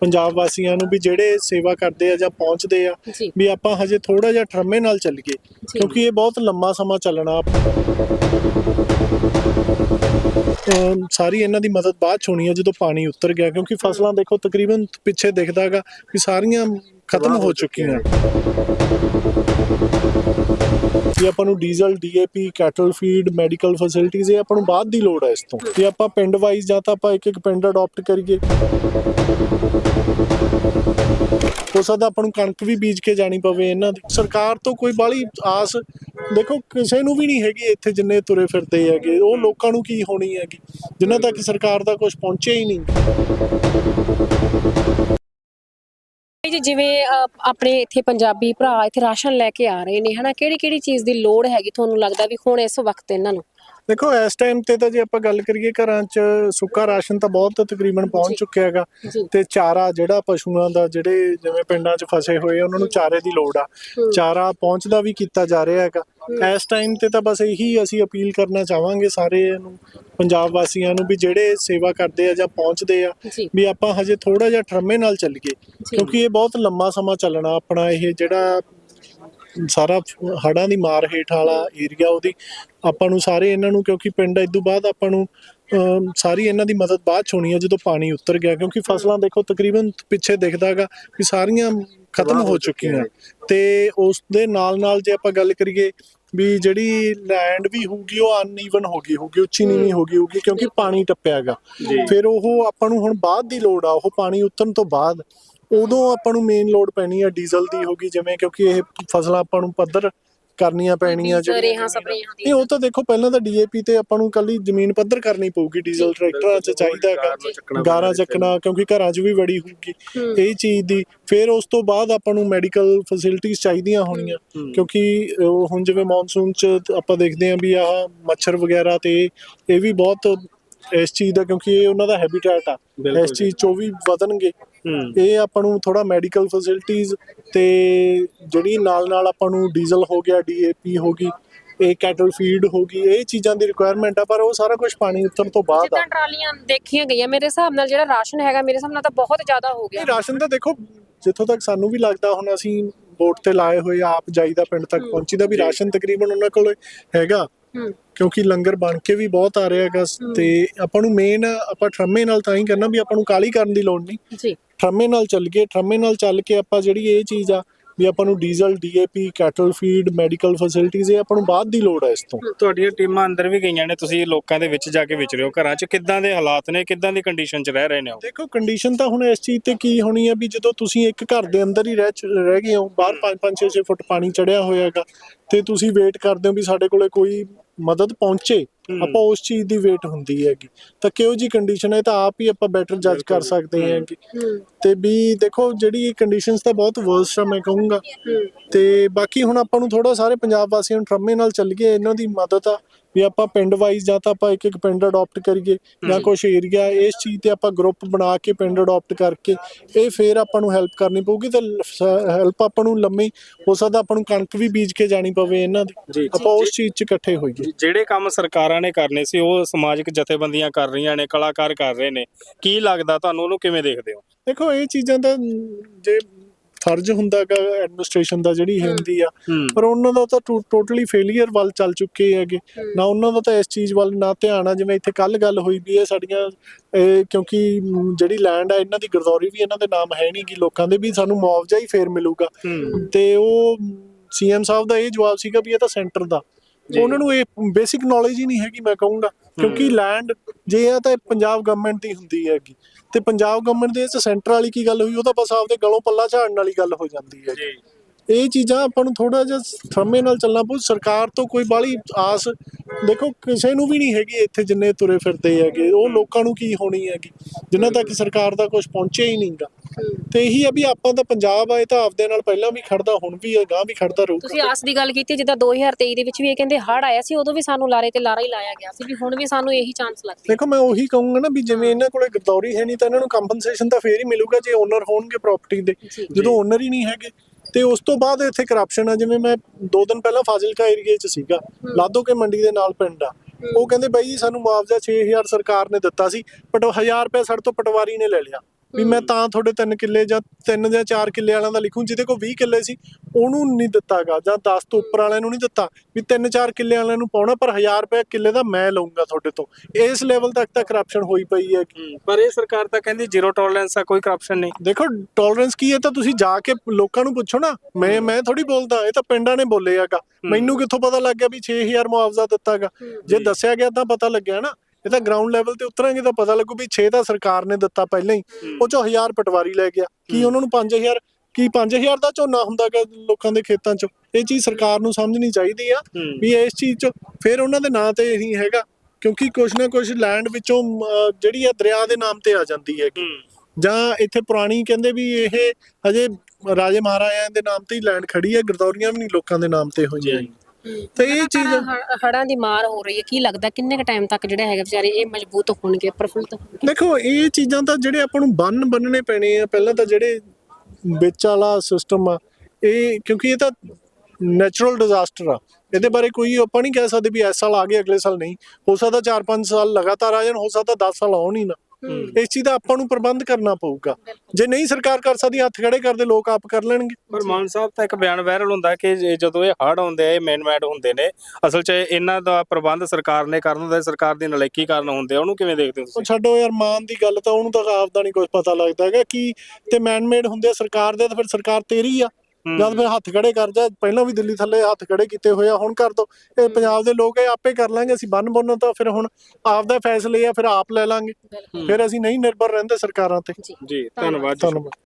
ਪੰਜਾਬ ਵਾਸੀਆਂ ਨੂੰ ਵੀ ਜਿਹੜੇ ਸੇਵਾ ਕਰਦੇ ਆ ਜਾਂ ਪਹੁੰਚਦੇ ਆ ਜੀ। ਵੀ ਆਪਾਂ ਹਜੇ ਥੋੜਾ ਜਿਹਾ ਠਰਮੇ ਨਾਲ ਚੱਲੀਏ ਕਿਉਂਕਿ ਇਹ ਬਹੁਤ ਲੰਮਾ ਸਮਾਂ ਚੱਲਣਾ ਅਮ ਸਾਰੀ ਇਹਨਾਂ ਦੀ ਮਦਦ ਬਾਅਦ ਚ ਹੋਣੀ ਹੈ ਜਦੋਂ ਪਾਣੀ ਉਤਰ ਗਿਆ ਕਿਉਂਕਿ ਫਸਲਾਂ ਦੇਖੋ ਤਕਰੀਬਨ ਪਿੱਛੇ ਦਿਖਦਾਗਾ ਕਿ ਸਾਰੀਆਂ ਖਤਮ ਹੋ ਚੁੱਕੀਆਂ। ਇਹ ਆਪਾਂ ਨੂੰ diesel, DAP, cattle feed, medical facilities, ਇਹ ਆਪਾਂ ਨੂੰ ਬਾਅਦ ਦੀ ਲੋੜ ਹੈ ਇਸ ਤੋਂ। ਜੇ ਆਪਾਂ ਪਿੰਡ ਵਾਈਜ਼ ਜਾਂ ਤਾਂ ਆਪਾਂ ਇੱਕ ਇੱਕ ਪਿੰਡ ਅਡਾਪਟ ਕਰੀਏ। ਹੋ ਸਕਦਾ ਆਪਾਂ ਨੂੰ ਕਣਕ ਵੀ ਬੀਜ ਕੇ ਜਾਣੀ ਪਵੇ ਇਹਨਾਂ ਦੀ। ਸਰਕਾਰ ਤੋਂ ਕੋਈ ਬਾਲੀ ਆਸ, ਦੇਖੋ ਕਿਸੇ ਨੂੰ ਵੀ ਨਹੀਂ ਹੈਗੀ ਇੱਥੇ ਜਿੰਨੇ ਤੁਰੇ ਫਿਰਦੇ ਹੈਗੇ, ਉਹ ਲੋਕਾਂ ਨੂੰ ਕੀ ਹੋਣੀ ਹੈਗੀ? ਜਿਨ੍ਹਾਂ ਤੱਕ ਸਰਕਾਰ ਦਾ ਕੁਝ ਪਹੁੰਚਿਆ ਹੀ ਨਹੀਂ। ਜੀ, ਜਿਵੇਂ ਆਪਣੇ ਇੱਥੇ ਪੰਜਾਬੀ ਭਰਾ ਇੱਥੇ ਰਾਸ਼ਨ ਲੈ ਕੇ ਆ ਰਹੇ ਨੇ, ਹਨਾ? ਕਿਹੜੀ ਕਿਹੜੀ ਚੀਜ਼ ਦੀ ਲੋੜ ਹੈਗੀ? ਤੁਹਾਨੂੰ ਲੱਗਦਾ ਵੀ ਹੁਣ ਇਸ ਵਕਤ ਇਹਨਾਂ ਨੂੰ? ਦੇਖੋ ਇਸ ਟਾਈਮ ਤੇ ਤਾਂ ਜੇ ਆਪਾਂ ਗੱਲ ਕਰੀਏ ਘਰਾਂ 'ਚ ਸੁੱਕਾ ਰਾਸ਼ਨ ਤਾਂ ਬਹੁਤ ਤਕਰੀਬਨ ਪਹੁੰਚ। ਚੁੱਕਿਆ ਹੈਗਾ ਤੇ ਚਾਰਾ ਜਿਹੜਾ ਪਸ਼ੂਆਂ ਦਾ ਜਿਹੜੇ ਜਿਵੇਂ ਪਿੰਡਾਂ 'ਚ ਫਸੇ ਹੋਏ ਉਹਨਾਂ ਨੂੰ ਚਾਰੇ ਦੀ ਲੋੜ ਆ। ਚਾਰਾ ਪਹੁੰਚਦਾ ਵੀ ਕੀਤਾ ਜਾ ਰਿਹਾ ਹੈਗਾ। ਇਸ ਟਾਈਮ ਤੇ ਤਾਂ ਬਸ ਇਹੀ ਅਸੀਂ ਅਪੀਲ ਕਰਨਾ ਚਾਹਾਂਗੇ ਸਾਰੇ ਨੂੰ ਪੰਜਾਬ ਵਾਸੀਆਂ ਨੂੰ ਵੀ ਜਿਹੜੇ ਸੇਵਾ ਕਰਦੇ ਆ ਜਾਂ ਪਹੁੰਚਦੇ ਆ ਵੀ ਆਪਾਂ ਹਜੇ ਥੋੜਾ ਜਿਹਾ ਠਰਮੇ ਨਾਲ ਚੱਲੀਏ। ਕਿਉਂਕਿ ਇਹ ਬਹੁਤ ਲੰਮਾ ਸਮਾਂ ਚੱਲਣਾ ਆਪਣਾ ਇਹ ਜਿਹੜਾ ਸਾਰਾ ਹੜਾਂ ਦੀ ਮਾਰ ਹੇਠ ਵਾਲਾ ਏਰੀਆ ਉਹਦੀ ਆਪਾਂ ਨੂੰ ਸਾਰੇ ਇਹਨਾਂ ਨੂੰ ਕਿਉਂਕਿ ਪਿੰਡ ਇਦੋਂ ਬਾਅਦ ਆਪਾਂ ਨੂੰ ਸਾਰੀ ਇਹਨਾਂ ਦੀ ਮਦਦ ਬਾਅਦ ਚ ਹੋਣੀ ਹੈ ਜਦੋਂ ਪਾਣੀ ਉਤਰ ਗਿਆ ਕਿਉਂਕਿ ਫਸਲਾਂ ਦੇਖੋ ਤਕਰੀਬਨ ਪਿੱਛੇ ਦਿਖਦਾਗਾ ਕਿ ਸਾਰੀਆਂ ਖਤਮ ਹੋ ਚੁੱਕੀਆਂ। ਤੇ ਉਸ ਦੇ ਨਾਲ ਨਾਲ ਜੇ ਆਪਾਂ ਗੱਲ ਕਰੀਏ ਵੀ ਜਿਹੜੀ ਲੈਂਡ ਵੀ ਹੋਊਗੀ ਉਹ ਅਨਈਵਨ ਹੋ ਗਈ ਹੋਊਗੀ ਉੱਚੀ ਨੀਵੀਂ ਹੋ ਗਈ ਹੋਊਗੀ ਕਿਉਂਕਿ ਪਾਣੀ ਟੱਪਿਆਗਾ ਫਿਰ ਉਹ ਆਪਾਂ ਨੂੰ ਹੁਣ ਬਾਅਦ ਦੀ ਲੋੜ ਆ ਉਹ ਪਾਣੀ ਉਤਰਨ ਤੋਂ ਬਾਅਦ। ਉਦੋਂ ਆਪਾਂ ਨੂੰ ਮੇਨ ਲੋਡ ਪੈਣੀ ਆ ਡੀਜ਼ਲ ਦੀ ਹੋਗੀ ਜਿਵੇਂ ਕਿਉਂਕਿ ਇਹ ਫਸਲਾਂ ਆਪਾਂ ਨੂੰ ਪੱਧਰ ਕਰਨੀਆਂ ਪੈਣੀਆਂ ਜ਼ਮੀਨਾਂ- ਸਪਰੇਆਂ ਦੀ ਨਹੀਂ ਉਹ ਤਾਂ ਦੇਖੋ ਪਹਿਲਾਂ ਤਾਂ ਡੀਏਪੀ ਤੇ ਆਪਾਂ ਨੂੰ ਕੱਲੀ ਜ਼ਮੀਨ ਪੱਧਰ ਕਰਨੀ ਪਊਗੀ ਡੀਜ਼ਲ ਟਰੈਕਟਰਾਂ 'ਚ ਚਾਹੀਦਾ ਹੈਗਾ। ਗਾਰਾ ਚੱਕਣਾ ਕਿਉਂਕਿ ਘਰਾਂ 'ਚ ਵੀ ਬੜੀ ਹੋਊਗੀ। ਇਹ ਚੀਜ਼ ਦੀ। ਫਿਰ ਉਸ ਤੋਂ ਬਾਅਦ ਆਪਾਂ ਨੂੰ ਮੈਡੀਕਲ ਫੈਸਿਲਿਟੀਆਂ ਚਾਹੀਦੀਆਂ ਹੋਣੀਆਂ ਕਿਉਂਕਿ ਉਹ ਹੁਣ ਜਿਵੇਂ ਮੌਨਸੂਨ 'ਚ ਆਪਾਂ ਦੇਖਦੇ ਆਂ ਵੀ ਆਹ ਮੱਛਰ ਵਗੈਰਾ ਤੇ ਇਹ ਵੀ ਬਹੁਤ ਇਸ ਚੀਜ਼ ਦਾ ਕਿਉਂਕਿ ਇਹ ਉਹਨਾਂ ਦਾ ਹੈਬਿਟੈਟ ਆ। ਇਸ ਚੀਜ਼ 'ਚੋਂ ਵੀ ਵਧਣਗੇ। ਇਹ ਆਪਾਂ ਨੂੰ ਥੋੜਾ ਮੈਡੀਕਲ ਫੈਸਿਲਿਟੀਆਂ ਤੇ ਜਿਹੜੀ ਨਾਲ ਨਾਲ ਆਪਾਂ ਨੂੰ ਡੀਜ਼ਲ ਹੋ ਗਿਆ ਡੀਏਪੀ ਹੋ ਗਈ ਇਹ ਕੈਟਲ ਫੀਡ ਹੋ ਗਈ ਇਹ ਚੀਜ਼ਾਂ ਦੀ ਰਿਕੁਆਇਰਮੈਂਟ ਆ ਪਰ ਉਹ ਸਾਰਾ ਕੁਝ ਪਾਣੀ ਉਤਰਨ ਤੋਂ ਬਾਅਦ ਆ। ਜਿੱਦਾਂ ਟਰਾਲੀਆਂ ਦੇਖੀਆਂ ਗਈਆਂ ਮੇਰੇ ਹਿਸਾਬ ਨਾਲ ਜਿਹੜਾ ਰਾਸ਼ਨ ਹੈਗਾ ਮੇਰੇ ਹਿਸਾਬ ਨਾਲ ਤਾਂ ਬਹੁਤ ਜ਼ਿਆਦਾ ਹੋ ਗਿਆ। ਇਹ ਰਾਸ਼ਨ ਤਾਂ ਦੇਖੋ ਜਿੱਥੋਂ ਤੱਕ ਸਾਨੂੰ ਵੀ ਲੱਗਦਾ ਹੁਣ ਅਸੀਂ ਬੋਟ ਤੇ ਲਾਏ ਹੋਏ ਆ, ਆਪ ਜਾਈਦਾ ਪਿੰਡ ਤੱਕ। ਪਹੁੰਚੀਦਾ ਵੀ ਰਾਸ਼ਨ ਤਕਰੀਬਨ ਉਹਨਾਂ ਕੋਲ ਹੈਗਾ। ਕਿਉਂਕਿ ਲੰਗਰ ਬਣ ਕੇ ਵੀ ਬਹੁਤ ਆ ਰਿਹਾ ਹੈਗਾ। ਤੇ ਆਪਾਂ ਨੂੰ ਮੇਨ ਆਪਾਂ ਠਰਮੇ ਨਾਲ ਤਾਂ ਹੀ ਕਰਨਾ ਵੀ ਆਪਾਂ ਨੂੰ ਕਾਲੀ ਕਰਨ ਦੀ ਲੋੜ ਨਹੀਂ। ਜੀ। ਠਰਮੇ ਨਾਲ ਚੱਲ ਗਏ ਠਰਮੇ ਨਾਲ ਚੱਲ ਕੇ ਆਪਾਂ ਜਿਹੜੀ ਇਹ ਚੀਜ਼ ਆ ਵੀ ਆਪਾਂ ਨੂੰ diesel DAP cattle feed medical ਫੈਸਿਲਿਟੀਆਂ ਇਹ ਆਪਾਂ ਨੂੰ ਬਾਅਦ ਦੀ ਲੋੜ ਹੈ ਇਸ ਤੋਂ। ਤੁਹਾਡੀਆਂ ਟੀਮਾਂ ਅੰਦਰ ਵੀ ਗਈਆਂ ਨੇ ਤੁਸੀਂ ਲੋਕਾਂ ਦੇ ਵਿੱਚ ਜਾ ਕੇ ਵਿਚਰੇ ਹੋ ਘਰਾਂ 'ਚ। ਕਿੱਦਾਂ ਦੇ ਹਾਲਾਤ ਨੇ ਕਿੱਦਾਂ ਦੀ ਕੰਡੀਸ਼ਨ 'ਚ ਰਹਿ ਰਹੇ ਨੇ ਉਹ? ਦੇਖੋ ਕੰਡੀਸ਼ਨ ਤਾਂ ਹੁਣ ਇਸ ਚੀਜ਼ ਤੇ ਕੀ ਹੋਣੀ ਹੈ ਵੀ ਜਦੋਂ ਤੁਸੀਂ ਇੱਕ ਘਰ ਦੇ ਅੰਦਰ ਹੀ ਰਹਿ ਰਹਿ ਗਏ ਹੋ ਬਾਹਰ 5-5 6-6 ਫੁੱਟ ਪਾਣੀ ਚੜਿਆ ਹੋਇਆ ਹੈਗਾ ਤੇ ਤੁਸੀਂ ਵੇਟ ਕਰਦੇ ਹੋ ਵੀ ਸਾਡੇ ਕੋਲੇ ਕੋਈ ਮਦਦ ਪਹੁੰਚੇ। ਆਪਾਂ ਉਸ ਚੀਜ਼ ਦੀ ਵੇਟ ਹੁੰਦੀ ਹੈਗੀ। ਤਾਂ ਕਿਹੋ ਜੀ ਕੰਡੀਸ਼ਨ ਹੈ ਤਾਂ ਆਪ ਹੀ ਆਪਾਂ ਬੈਟਰ ਜੱਜ ਕਰ। ਸਕਦੇ ਹਾਂ। ਕਿ ਤੇ ਵੀ ਦੇਖੋ ਜਿਹੜੀ ਕੰਡੀਸ਼ਨਸ ਤਾਂ ਬਹੁਤ ਵਰਸਟ ਆ ਮੈਂ ਕਹੂੰਗਾ। ਤੇ ਬਾਕੀ ਹੁਣ ਆਪਾਂ ਨੂੰ ਥੋੜਾ ਸਾਰੇ ਪੰਜਾਬ ਵਾਸੀਆਂ ਨੂੰ ਠਰਮੇ ਨਾਲ ਚੱਲੀਏ ਇਹਨਾਂ ਦੀ ਮਦਦ ਆ। ਵੀ ਆਪਾਂ ਪਿੰਡ ਵਾਈਜ਼ ਜਾਂ ਤਾਂ ਆਪਾਂ ਇੱਕ ਇੱਕ ਪਿੰਡ ਅਡਾਪਟ ਕਰੀਏ ਜਾਂ। ਕੁਝ ਏਰੀਆ ਇਸ ਚੀਜ਼ ਤੇ ਆਪਾਂ ਗਰੁੱਪ ਬਣਾ ਕੇ ਪਿੰਡ ਅਡਾਪਟ ਕਰਕੇ ਇਹ ਫੇਰ ਆਪਾਂ ਨੂੰ ਹੈਲਪ ਕਰਨੀ ਪਊਗੀ ਤੇ ਹੈਲਪ ਆਪਾਂ ਨੂੰ ਲੰਮੀ ਹੋ ਸਕਦਾ ਆਪਾਂ ਨੂੰ ਕਣਕ ਵੀ ਬੀਜ ਕੇ ਜਾਣੀ ਪਵੇ ਇਹਨਾਂ ਦੀ। ਆਪਾਂ ਉਸ ਚੀਜ਼ 'ਚ ਇਕੱਠੇ ਹੋਈਏ। ਜਿਹੜੇ ਕੰਮ ਸਰਕਾਰਾਂ ਨੇ ਕਰਨੇ ਸੀ ਉਹ ਸਮਾਜਿਕ ਜਥੇਬੰਦੀਆਂ ਕਰ ਰਹੀਆਂ ਨੇ ਕਲਾਕਾਰ ਕਰ ਰਹੇ ਨੇ। ਕੀ ਲੱਗਦਾ ਤੁਹਾਨੂੰ ਉਹਨੂੰ ਕਿਵੇਂ ਦੇਖਦੇ ਹੋ? ਦੇਖੋ ਇਹ ਚੀਜ਼ਾਂ ਦਾ ਜੇ ਫਰਜ਼ ਹੁੰਦਾਗਾ ਐਡਮਿਨਿਸਟ੍ਰੇਸ਼ਨ ਦਾ ਜਿਹੜੀ। ਹੁੰਦੀ ਆ। ਪਰ ਉਹਨਾਂ ਦਾ ਤਾਂ ਟੋਟਲੀ ਫੇਲਿਅਰ ਵੱਲ ਚੱਲ ਚੁੱਕੇ ਹੈਗੇ। ਨਾ ਉਹਨਾਂ ਦਾ ਤਾਂ ਇਸ ਚੀਜ਼ ਵੱਲ ਨਾ ਧਿਆਨ ਆ ਜਿਵੇਂ ਇੱਥੇ ਕੱਲ ਗੱਲ ਹੋਈ ਵੀ ਇਹ ਸਾਡੀਆਂ ਕਿਉਂਕਿ ਜਿਹੜੀ ਲੈਂਡ ਆ ਇਹਨਾਂ ਦੀ ਗਰਦੌਰੀ ਵੀ ਇਹਨਾਂ ਦੇ ਨਾਮ ਹੈ ਨਹੀਂ ਗੀ। ਲੋਕਾਂ ਦੇ ਵੀ ਸਾਨੂੰ ਮੁਆਵਜ਼ਾ ਹੀ ਫੇਰ ਮਿਲੂਗਾ। ਤੇ ਉਹ ਸੀਐਮ ਸਾਹਿਬ ਦਾ ਇਹ ਜਵਾਬ ਸੀਗਾ ਵੀ ਇਹ ਤਾਂ ਸੈਂਟਰ ਦਾ। ਉਹਨਾਂ ਨੂੰ ਇਹ ਬੇਸਿਕ ਨੌਲੇਜ ਹੀ ਨਹੀਂ ਹੈਗੀ ਮੈਂ ਕਹੂੰਗਾ। ਕਿਉਂਕਿ ਲੈਂਡ ਜੇ ਆ ਤਾਂ ਪੰਜਾਬ ਗਵਰਨਮੈਂਟ ਦੀ ਹੁੰਦੀ ਹੈਗੀ। ਤੇ ਪੰਜਾਬ ਗਵਰਨਮੈਂਟ ਦੇ ਵਿੱਚ ਸੈਂਟਰ ਵਾਲੀ ਕੀ ਗੱਲ ਹੋਈ? ਉਹ ਤਾਂ ਬਸ ਆਪਦੇ ਗਲੋਂ ਪੱਲਾ ਝਾੜਨ ਵਾਲੀ ਗੱਲ ਹੋ ਜਾਂਦੀ ਹੈ। ਜੀ। ਇਹ ਚੀਜ਼ਾਂ ਆਪਾਂ ਨੂੰ ਥੋੜਾ ਜਿਹਾ ਥਰਮੇ ਨਾਲ ਚੱਲਣਾ ਪਊ। ਸਰਕਾਰ ਤੋਂ ਕੋਈ ਬਾਲੀ ਆਸ ਦੇਖੋ ਕਿਸੇ ਨੂੰ ਵੀ ਨਹੀਂ ਹੈਗੀ ਇੱਥੇ ਜਿੰਨੇ ਤੁਰੇ ਫਿਰਦੇ ਹੈਗੇ। ਉਹ ਲੋਕਾਂ ਨੂੰ ਕੀ ਹੋਣੀ ਹੈਗੀ? ਜਿਨ੍ਹਾਂ ਤੱਕ ਸਰਕਾਰ ਦਾ ਕੁਝ ਪਹੁੰਚਿਆ ਹੀ ਨਹੀਂਗਾ ਤੇ ਇਹੀ ਆ ਵੀ ਆਪਾਂ ਤਾਂ ਪੰਜਾਬ ਆ ਇਹ ਤਾਂ ਆਪਦੇ ਨਾਲ ਪਹਿਲਾਂ ਵੀ ਖੜਦਾ ਹੁਣ ਵੀ ਗਾਂ ਵੀ ਖੜਦਾ ਤੁਸੀਂ ਰਹੂਗਾ ਆਸ ਦੀ ਗੱਲ ਕੀਤੀ ਜਿੱਦਾਂ 2023 ਦੇ ਵਿੱਚ ਵੀ ਇਹ ਕਹਿੰਦੇ ਹੜ ਆਇਆ ਸੀ ਉਦੋਂ ਵੀ ਸਾਨੂੰ ਲਾਰੇ ਤੇ ਲਾਰਾ ਹੀ ਲਾਇਆ ਗਿਆ ਸੀ ਵੀ ਹੁਣ ਵੀ ਸਾਨੂੰ ਇਹੀ ਚਾਂਸ ਲੱਗਦਾ ਦੇਖੋ ਮੈਂ ਉਹੀ ਕਹੂੰਗਾ ਨਾ ਵੀ ਜਿਵੇਂ ਇਹਨਾਂ ਕੋਲੇ ਗਰਦੌਰੀ ਹੈ ਨਹੀਂ ਤਾਂ ਇਹਨਾਂ ਨੂੰ ਕੰਪਨਸੇਸ਼ਨ ਤਾਂ ਫੇਰ ਹੀ ਮਿਲੂਗਾ ਜੇ ਓਨਰ ਹੋਣਗੇ ਪ੍ਰਾਪਰਟੀ ਦੇ ਜਦੋਂ ਓਨਰ ਹੀ ਨਹੀਂ ਹੈਗੇ। ਤੇ ਉਸ ਤੋਂ ਬਾਅਦ ਇੱਥੇ ਕਰਪਸ਼ਨ ਆ ਜਿਵੇਂ ਮੈਂ ਦੋ ਦਿਨ ਪਹਿਲਾਂ ਫਾਜ਼ਿਲਕਾ ਏਰੀਏ 'ਚ ਸੀਗਾ ਲਾਦੋ ਕੇ ਮੰਡੀ ਦੇ ਨਾਲ ਪਿੰਡ ਆ। ਉਹ ਕਹਿੰਦੇ ਬਾਈ ਜੀ ਸਾਨੂੰ ਮੁਆਵਜ਼ਾ 6000 ਸਰਕਾਰ ਨੇ ਦਿੱਤਾ ਸੀ ਬਟ 1000 ਰੁਪਏ ਸਾਡੇ ਤੋਂ ਪਟਵਾਰੀ ਨੇ ਲੈ ਲਿਆ। ਵੀ ਮੈਂ ਤਾਂ ਤੁਹਾਡੇ 3 ਕਿੱਲੇ ਜਾਂ 3 ਜਾਂ 4 ਕਿੱਲੇ ਵਾਲਿਆਂ ਦਾ ਲਿਖੂੰ ਜਿਹਦੇ ਕੋਲ 20 ਕਿੱਲੇ ਸੀ ਉਹਨੂੰ ਨਹੀਂ ਦਿੱਤਾਗਾ ਜਾਂ 10 ਤੋਂ ਉੱਪਰ ਵਾਲਿਆਂ ਨੂੰ ਨਹੀਂ ਦਿੱਤਾ ਵੀ 3-4 ਕਿੱਲੇ ਵਾਲਿਆਂ ਨੂੰ ਪਾਉਣਾ ਪਰ 1000 ਰੁਪਏ ਕਿੱਲੇ ਦਾ ਮੈਂ ਲਊਂਗਾ ਤੁਹਾਡੇ ਤੋਂ। ਇਸ ਲੈਵਲ ਤੱਕ ਤਾਂ ਕਰਪਸ਼ਨ ਹੋਈ ਪਈ ਹੈ ਪਰ ਇਹ ਸਰਕਾਰ ਤਾਂ ਕਹਿੰਦੀ ਜ਼ੀਰੋ ਟੋਲਰੈਂਸ ਆ ਕੋਈ ਕਰਪਸ਼ਨ ਨਹੀਂ। ਦੇਖੋ ਟੋਲਰੈਂਸ ਕੀ ਹੈ? ਤਾਂ ਤੁਸੀਂ ਜਾ ਕੇ ਲੋਕਾਂ ਨੂੰ ਪੁੱਛੋ ਨਾ। ਮੈਂ ਮੈਂ ਥੋੜੀ ਬੋਲਦਾ ਇਹ ਤਾਂ ਪਿੰਡਾਂ ਨੇ ਬੋਲੇਆਗਾ ਮੈਨੂੰ ਕਿੱਥੋਂ ਪਤਾ ਲੱਗ ਗਿਆ ਵੀ 6000 ਮੁਆਵਜ਼ਾ ਦਿੱਤਾਗਾ। ਜੇ ਦੱਸਿਆ ਗਿਆ ਤਾਂ ਪਤਾ ਲੱਗਿਆ ਨਾ। ਇਹ ਤਾਂ ਗਰਾਊਂਡ ਲੈਵਲ ਤੇ ਉਤਰਾਂਗੇ ਤਾਂ ਪਤਾ ਲੱਗੂ ਵੀ 6 ਤਾਂ ਸਰਕਾਰ ਨੇ ਦਿੱਤਾ ਪਹਿਲਾਂ ਹੀ। ਉਹ ਚੋਂ 1000 ਪਟਵਾਰੀ ਲੈ ਗਿਆ। ਕੀ ਉਹਨਾਂ ਨੂੰ 5000 ਕੀ 5000 ਦਾ ਝੋਨਾ ਹੁੰਦਾਗਾ ਲੋਕਾਂ ਦੇ ਖੇਤਾਂ 'ਚ? ਇਹ ਚੀਜ਼ ਸਰਕਾਰ ਨੂੰ ਸਮਝਣੀ ਚਾਹੀਦੀ ਆ ਵੀ ਇਸ ਚੀਜ਼ 'ਚ ਫਿਰ ਉਹਨਾਂ ਦੇ ਨਾਂ ਤੇ ਇਹੀ ਹੈਗਾ। ਕਿਉਂਕਿ ਕੁਛ ਨਾ ਕੁਛ ਲੈਂਡ ਵਿੱਚੋਂ ਜਿਹੜੀ ਆ ਦਰਿਆ ਦੇ ਨਾਮ ਤੇ ਆ ਜਾਂਦੀ ਹੈਗੀ। ਜਾਂ ਇੱਥੇ ਪੁਰਾਣੀ ਕਹਿੰਦੇ ਵੀ ਇਹ ਹਜੇ ਰਾਜੇ ਮਹਾਰਾਜਿਆਂ ਦੇ ਨਾਮ ਤੇ ਹੀ ਲੈਂਡ ਖੜੀ ਹੈ ਗਰਦੌਰੀਆਂ ਵੀ ਨਹੀਂ ਲੋਕਾਂ ਦੇ ਨਾਮ ਤੇ ਹੋਈਆਂ। ਤੇ ਇਹ ਚੀਜ਼ ਹੜਾਂ ਦੀ ਮਾਰ ਹੋ ਰਹੀ ਹੈ। ਕੀ ਲੱਗਦਾ ਕਿੰਨੇ ਕ ਟਾਈਮ ਤੱਕ ਜਿਹੜਾ ਹੈਗਾ ਵਿਚਾਰੇ ਇਹ ਮਜ਼ਬੂਤ ਹੋਣਗੇ ਪ੍ਰਫੁੱਲਤ ਹੋਣਗੇ? ਦੇਖੋ ਇਹ ਚੀਜ਼ਾਂ ਤਾਂ ਜਿਹੜੇ ਆਪਾਂ ਨੂੰ ਬੰਨ ਬੰਨਣੇ ਪੈਣੇ ਆ। ਪਹਿਲਾਂ ਤਾਂ ਜਿਹੜੇ ਵਿੱਚ ਵਾਲਾ ਸਿਸਟਮ ਆ ਇਹ ਕਿਉਂਕਿ ਇਹ ਤਾਂ ਨੈਚੁਰਲ ਡਿਜ਼ਾਸਟਰ ਆ। ਇਹਦੇ ਬਾਰੇ ਕੋਈ ਆਪਾਂ ਨਹੀਂ ਕਹਿ ਸਕਦੇ ਵੀ ਇਸ ਸਾਲ ਆ ਗਏ ਅਗਲੇ ਸਾਲ ਨਹੀਂ। ਹੋ ਸਕਦਾ 4-5 ਸਾਲ ਲਗਾਤਾਰ ਆ ਜਾਣ ਹੋ ਸਕਦਾ 10 ਸਾਲ ਆਉਣ ਹੀ ਨਾ। ਇਸ ਚੀਜ਼ ਦਾ ਆਪਾਂ ਨੂੰ ਪ੍ਰਬੰਧ ਕਰਨਾ ਪਊਗਾ। ਜੇ ਨਹੀਂ ਸਰਕਾਰ ਕਰ ਸਕਦੀ ਹੱਥ ਖੜੇ ਕਰਦੇ ਲੋਕ ਆਪ ਕਰ ਲੈਣਗੇ। ਪਰ ਮਾਨ ਸਾਹਿਬ ਤਾਂ ਇੱਕ ਬਿਆਨ ਵਾਇਰਲ ਹੁੰਦਾ ਕਿ ਜੇ- ਜਦੋਂ ਇਹ ਹੜ ਆਉਂਦੇ ਆ ਇਹ ਮੈਨ-ਮੈਡ ਹੁੰਦੇ ਨੇ ਅਸਲ 'ਚ ਇਹਨਾਂ ਦਾ ਪ੍ਰਬੰਧ ਸਰਕਾਰ ਨੇ ਕਰਨ ਹੁੰਦਾ ਸਰਕਾਰ ਦੀ ਨਲਾਇਕੀ ਕਾਰਨ ਹੁੰਦੇ ਆ ਉਹਨੂੰ ਕਿਵੇਂ ਦੇਖਦੇ ਹੋ ਤੁਸੀਂ? ਛੱਡੋ ਯਾਰ ਮਾਨ ਦੀ ਗੱਲ ਤਾਂ ਉਹਨੂੰ ਤਾਂ ਆਪ ਦਾ ਨਹੀਂ ਕੁਝ ਪਤਾ ਲੱਗਦਾ ਹੈਗਾ ਕਿ ਤੇ ਮੈਨਮੇਡ ਹੁੰਦੇ ਆ ਸਰਕਾਰ ਦੇ ਤਾਂ ਫਿਰ ਸਰਕਾਰ ਤੇਰੀ ਆ। ਜਦ ਫਿਰ ਹੱਥ ਖੜੇ ਕਰ ਜਾ ਪਹਿਲਾਂ ਵੀ ਦਿੱਲੀ ਥੱਲੇ ਹੱਥ ਖੜੇ ਕੀਤੇ ਹੋਏ ਆ ਹੁਣ ਕਰ ਦੋ। ਇਹ ਪੰਜਾਬ ਦੇ ਲੋਕ ਇਹ ਆਪੇ ਕਰ ਲਾਂਗੇ ਅਸੀਂ ਬੰਨ ਬੰਨ ਤਾਂ ਫਿਰ ਹੁਣ ਆਪ ਦਾ ਫੈਸਲੇ ਆ ਫਿਰ ਆਪ ਲੈ ਲਾਂਗੇ। ਫਿਰ ਅਸੀਂ ਨਹੀਂ ਨਿਰਭਰ ਰਹਿੰਦੇ ਸਰਕਾਰਾਂ ਤੇ। ਜੀ ਧੰਨਵਾਦ ਜੀ।